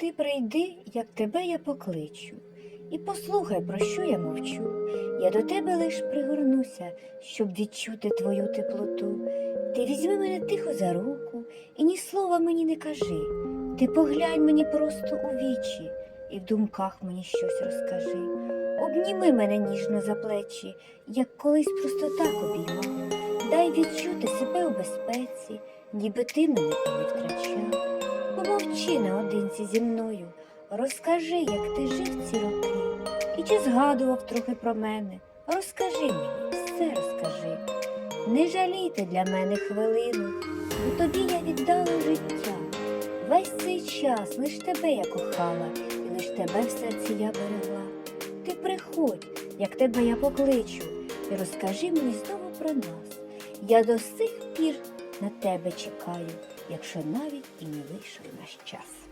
Ти прийди, як тебе я покличу, і послухай, про що я мовчу. Я до тебе лиш пригорнуся, щоб відчути твою теплоту. Ти візьми мене тихо за руку і ні слова мені не кажи. Ти поглянь мені просто у вічі і в думках мені щось розкажи. Обніми мене ніжно за плечі, як колись просто так обіймав. Дай відчути себе у безпеці, ніби ти мене і не втрачав. Помовчи наодинці зі мною, розкажи, як ти жив ці роки, і чи згадував трохи про мене. Розкажи мені, все розкажи. Не жалійте для мене хвилину, бо тобі я віддала життя. Весь цей час лиш тебе я кохала, і лиш тебе в серці я берегла. Ти приходь, як тебе я покличу, і розкажи мені знову про нас. Я до сих пір на тебе чекаю, якщо навіть і не вийшов наш час.